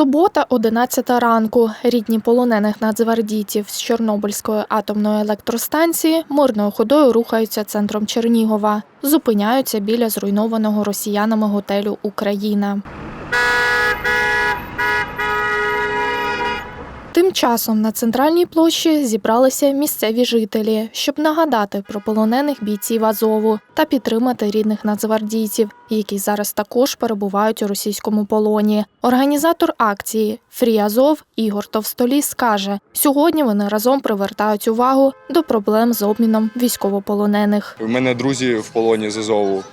Субота, 11 ранку. Рідні полонених нацгвардійців з Чорнобильської атомної електростанції мирною ходою рухаються центром Чернігова. Зупиняються біля зруйнованого росіянами готелю Україна. Тим часом на центральній площі зібралися місцеві жителі, щоб нагадати про полонених бійців Азову та підтримати рідних нацгвардійців, які зараз також перебувають у російському полоні. Організатор акції Фрі Азов Ігор Товстоліс каже, сьогодні вони разом привертають увагу до проблем з обміном військовополонених. У мене друзі в полоні з Азову,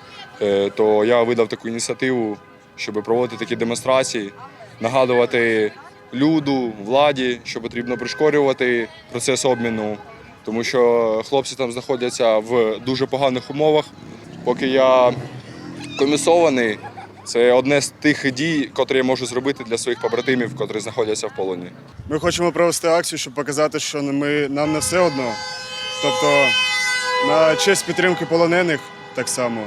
е, то я видав таку ініціативу, щоб проводити такі демонстрації, нагадувати люду, владі, що потрібно пришкорювати процес обміну, тому що хлопці там знаходяться в дуже поганих умовах. Поки я комісований, це одне з тих дій, котрі я можу зробити для своїх побратимів, котрі знаходяться в полоні. Ми хочемо провести акцію, щоб показати, що ми, нам не все одно. Тобто на честь підтримки полонених так само.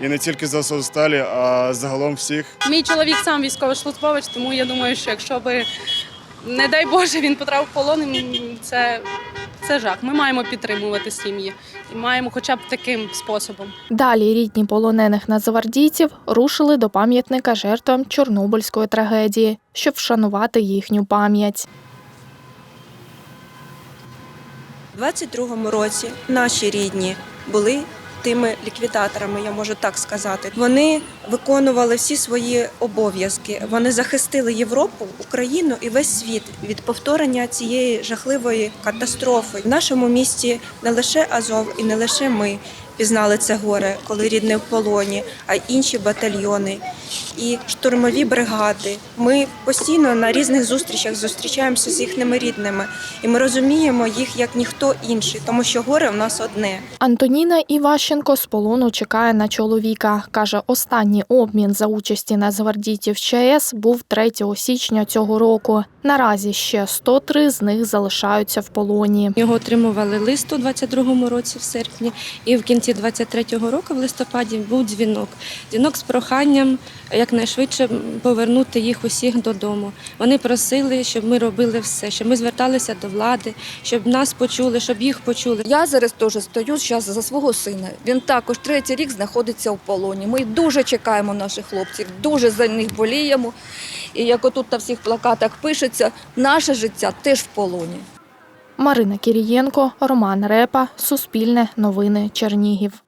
І не тільки з Азовсталі, а загалом всіх. Мій чоловік сам військовослужбовець, тому я думаю, що якщо би, не дай Боже, він потрапив в полон, це, це жах. Ми маємо підтримувати сім'ї і маємо хоча б таким способом. Далі рідні полонених нацгвардійців рушили до пам'ятника жертвам Чорнобильської трагедії, щоб вшанувати їхню пам'ять. У 22-му році наші рідні були тими ліквідаторами, я можу так сказати. Вони виконували всі свої обов'язки. Вони захистили Європу, Україну і весь світ від повторення цієї жахливої катастрофи. В нашому місті не лише Азов і не лише ми пізнали це горе, коли рідне в полоні, а інші батальйони і штурмові бригади. Ми постійно на різних зустрічах зустрічаємося з їхніми рідними, і ми розуміємо їх як ніхто інший, тому що горе в нас одне. Антоніна Іващенко з полону чекає на чоловіка. Каже, останній обмін за участі нацгвардійців ЧАЕС був 3 січня цього року. Наразі ще 103 з них залишаються в полоні. Його отримували лист у 22-му році, в серпні, і в кінці 23-го року, в листопаді, був дзвінок. Дзвінок з проханням якнайшвидше повернути їх усіх додому. Вони просили, щоб ми робили все, щоб ми зверталися до влади, щоб нас почули, щоб їх почули. Я зараз теж стою зараз за свого сина. Він також третій рік знаходиться в полоні. Ми дуже чекаємо наших хлопців, дуже за них боліємо. І як отут на всіх плакатах пишеться, наше життя теж в полоні. Марина Кірієнко, Роман Репа, Суспільне, Новини, Чернігів.